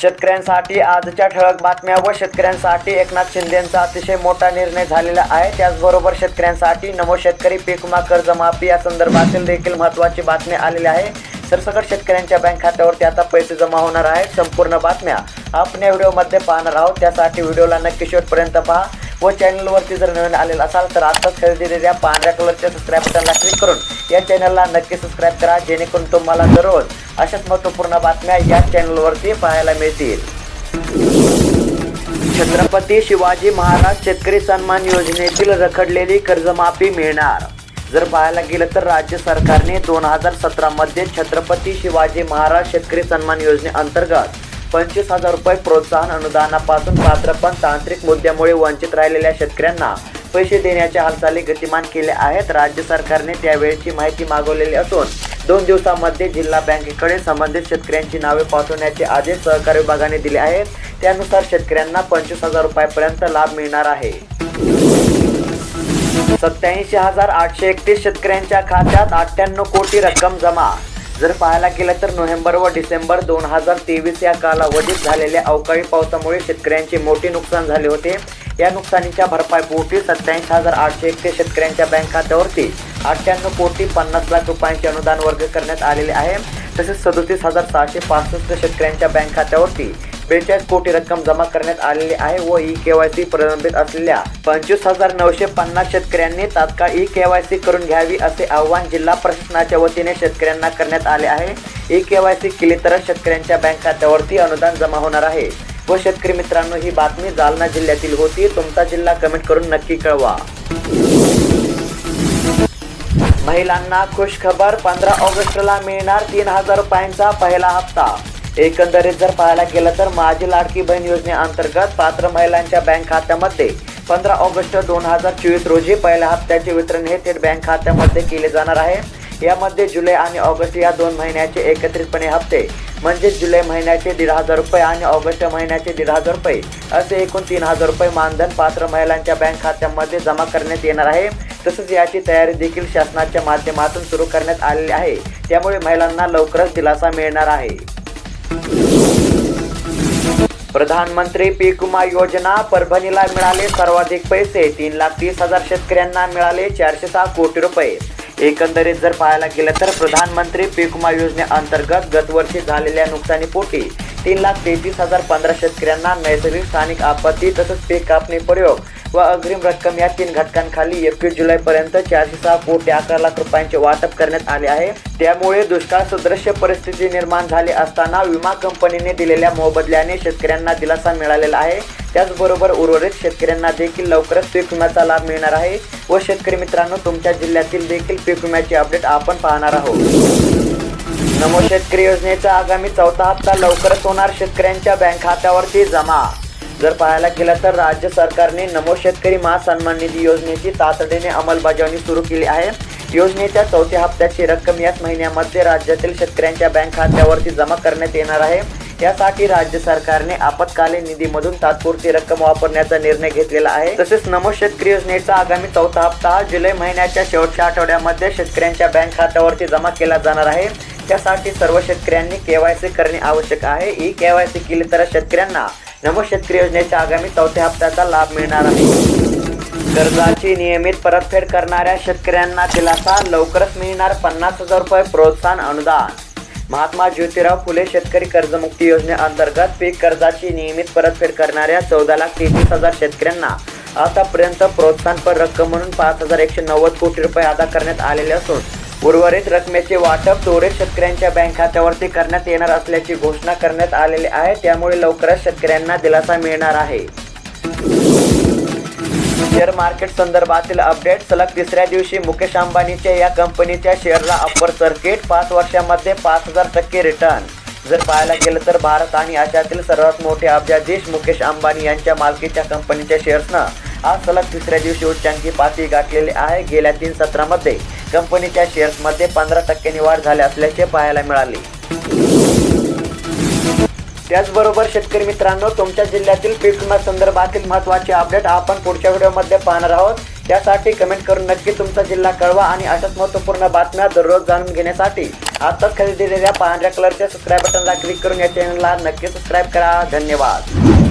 शेतकऱ्यांसाठी आजच्या ठळक बातम्या व शेतकऱ्यांसाठी एकनाथ शिंदेचा अतिशय मोठा निर्णय झालेला आहे. त्याचबरोबर शेतकऱ्यांसाठी नमो शेतकरी पीक विमा कर्जमाफी या संदर्भातील देखील महत्त्वाची बातमी आलेली आहे. सरसकट शेतकऱ्यांच्या बँक खात्यावरती आता पैसे जमा होणार आहेत. संपूर्ण बातम्या आपण या व्हिडिओमध्ये पाहणार आहोत. त्यासाठी व्हिडिओला नक्की शेवटपर्यंत पहा. व चॅनलवरती जर नवीन आलेला असाल तर आत्ताच खरेदी दिलेल्या पांढऱ्या कलरच्या सबस्क्राईब बटनला क्लिक करून या चॅनलला नक्की सबस्क्राईब करा जेणेकरून तुम्हाला दररोज अशाच महत्त्वपूर्ण बातम्या या चॅनलवरती पाहायला मिळतील. छत्रपती शिवाजी महाराज शेतकरी सन्मान योजनेतील रखडलेली कर्जमाफी मिळणार. जर पाहायला गेलं तर राज्य सरकारने दोन हजार सतरामध्ये छत्रपती शिवाजी महाराज शेतकरी सन्मान योजनेअंतर्गत पंचवीस हजार रुपये प्रोत्साहन अनुदानापासून पात्र पण तांत्रिक मुद्द्यामुळे वंचित राहिलेल्या शेतकऱ्यांना पैसे देण्याच्या हालचाली गतिमान केल्या आहेत. राज्य सरकारने त्यावेळची माहिती मागवलेली असून दोन दिवसामध्ये जिल्हा बँकेकडे संबंधित शेतकऱ्यांची नावे पाठवण्याचे आदेश सहकार विभागाने दिले आहेत. त्यानुसार शेतकऱ्यांना पंचवीस हजार रुपयापर्यंत लाभ मिळणार आहे. सत्याऐंशी हजार आठशे एकतीस शेतकऱ्यांच्या खात्यात अठ्ठ्याण्णव कोटी रक्कम जमा जर पाहायला गेलं तर नोव्हेंबर व डिसेंबर दोन हजार तेवीस या कालावधीत झालेल्या अवकाळी पावसामुळे शेतकऱ्यांचे मोठे नुकसान झाले होते. या नुकसानीच्या भरपाईपोटी सत्याऐंशी हजार आठशे एकतीस शेतकऱ्यांच्या बँक खात्यावरती अठ्ठ्याण्णव कोटी पन्नास लाख रुपयांचे अनुदान वर्ग करण्यात आलेले आहे. तसेच सदोतीस हजार सहाशे पासष्ट शेतकऱ्यांच्या बँक खात्यावरती बेचाळीस कोटी रक्कम जमा करण्यात आलेली आहे व ई के वाय सी प्रलंबित असलेल्या पंचवीस हजार नऊशे पन्नास शेतकऱ्यांनी तात्काळ ई के वाय सी करून घ्यावी असे आवाहन जिल्हा प्रशासनाच्या वतीने शेतकऱ्यांना करण्यात आले आहे. ई के वाय सी केली तरच शेतकऱ्यांच्या बँक खात्यावरती अनुदान जमा होणार आहे. व शेतकरी मित्रांनो ही बातमी जालना जिल्ह्यातील होती. तुमचा जिल्हा कमेंट करून नक्की कळवा. महिलांना खुश खबर पंधरा ऑगस्टला मिळणार तीन हजार रुपयांचा पहिला हप्ता. एकंदरीत जर पाहायला गेलं तर माझी लाडकी बहीण योजनेअंतर्गत पात्र महिलांच्या बँक खात्यामध्ये पंधरा ऑगस्ट दोन हजार चोवीस रोजी पहिल्या हप्त्याचे वितरण हे थेट बँक खात्यामध्ये केले जाणार आहे. यामध्ये जुलै आणि ऑगस्ट या दोन महिन्याचे एकत्रितपणे हप्ते म्हणजे जुलै महिन्याचे दीड हजार रुपये आणि ऑगस्ट महिन्याचे दीड हजार रुपये असे एकूण तीन हजार रुपये मानधन पात्र महिलांच्या बँक खात्यामध्ये जमा करण्यात येणार आहे. तसंच याची तयारी देखील शासनाच्या माध्यमातून सुरू करण्यात आलेली आहे. त्यामुळे महिलांना लवकरच दिलासा मिळणार आहे. प्रधानमंत्री पीक विमा योजना परभणीला मिळाले सर्वाधिक पैसे. तीन लाख तीस हजार शेतकऱ्यांना मिळाले चारशे सहा कोटी रुपये. एकंदरीत जर पाहायला गेलं तर प्रधानमंत्री पीक विमा योजनेअंतर्गत गतवर्षी झालेल्या नुकसानीपोटी तीन लाख तेहतीस हजार पंधरा शेतकऱ्यांना नैसर्गिक स्थानिक आपत्ती तसंच पीक कापणी प्रयोग व अग्रिम रक्कम या तीन घटकांखाली एकवीस जुलैपर्यंत चारशे सहा कोटी अकरा लाख रुपयांचे वाटप करण्यात आले आहे. त्यामुळे दुष्काळ सदृश्य परिस्थिती निर्माण झाली असताना विमा कंपनीने दिलेल्या मोबदल्याने शेतकऱ्यांना दिलासा मिळालेला आहे. त्याचबरोबर उर्वरित शेतकऱ्यांना देखील लवकरच पीक विम्याचा लाभ मिळणार आहे व शेतकरी मित्रांनो तुमच्या जिल्ह्यातील देखील पीक विम्याची अपडेट आपण पाहणार आहोत. नमो शेतकरी योजनेचा आगामी चौथा हप्ता लवकरच होणार. शेतकऱ्यांच्या बँक खात्यावरती जमा जर पाहायला गेलं तर राज्य सरकारने नमो शेतकरी महासन्मान निधी योजनेची तातडीने अंमलबजावणी सुरू केली आहे. योजनेच्या चौथ्या हप्त्याची रक्कम याच महिन्यामध्ये राज्यातील शेतकऱ्यांच्या बँक खात्यावरती जमा करण्यात येणार आहे. यासाठी राज्य सरकारने आपत्कालीन निधीमधून तात्पुरती रक्कम वापरण्याचा निर्णय घेतलेला आहे. तसेच नमो शेतकरी योजनेचा आगामी चौथा हप्ता जुलै महिन्याच्या शेवटच्या आठवड्यामध्ये शेतकऱ्यांच्या बँक खात्यावरती जमा केला जाणार आहे. त्यासाठी सर्व शेतकऱ्यांनी केवायसी करणे आवश्यक आहे. ई केवायसी केली तर शेतकऱ्यांना नमो शेतकरी योजनेच्या आगामी चौथ्या हप्त्याचा लाभ मिळणार आहे. कर्जाची नियमित परतफेड करणाऱ्या शेतकऱ्यांना दिलासा लवकरच मिळणार पन्नास हजार रुपये प्रोत्साहन अनुदान. महात्मा ज्योतिराव फुले शेतकरी कर्जमुक्ती योजनेअंतर्गत पीक कर्जाची नियमित परतफेड करणाऱ्या चौदा लाख तेहतीस हजार शेतकऱ्यांना आतापर्यंत प्रोत्साहनपर रक्कम म्हणून पाच हजार एकशे नव्वद कोटी रुपये अदा करण्यात आलेले असून उर्वरित रकमेचे वाटप त्वरित शेतकऱ्यांच्या बँक खात्यावरती करण्यात येणार असल्याची घोषणा करण्यात आलेली आहे. त्यामुळे लवकरच शेतकऱ्यांना दिलासा मिळणार आहे. शेअर मार्केट संदर्भातील अपडेट सलग तिसऱ्या दिवशी मुकेश अंबानीच्या या कंपनीच्या शेअरला अप्पर सर्किट पाच वर्षामध्ये पाच हजार टक्के रिटर्न जर पाहायला गेलं तर भारत आणि आशियातील सर्वात मोठे अब्जाधीश मुकेश अंबानी यांच्या मालकीच्या कंपनीच्या शेअर्सनं आज सलग तिसऱ्या दिवशी उच्चांकी पाती गाठलेली आहे. गेल्या तीन सत्रामध्ये कंपनीच्या शेअर्समध्ये पंधरा टक्क्यांनी वाढ झाली असल्याचे पाहायला मिळाले. त्याचबरोबर शेतकरी मित्रांनो तुमच्या जिल्ह्यातील पीक विमा संदर्भातील महत्त्वाचे अपडेट आपण पुढच्या व्हिडिओमध्ये पाहणार आहोत. त्यासाठी कमेंट करून नक्की तुमचा जिल्हा कळवा आणि अशाच महत्त्वपूर्ण बातम्या दररोज जाणून घेण्यासाठी आताच खरेदी दिलेल्या पांढऱ्या कलरच्या सबस्क्राईब बटनला क्लिक करून या चॅनलला नक्की सबस्क्राईब करा. धन्यवाद.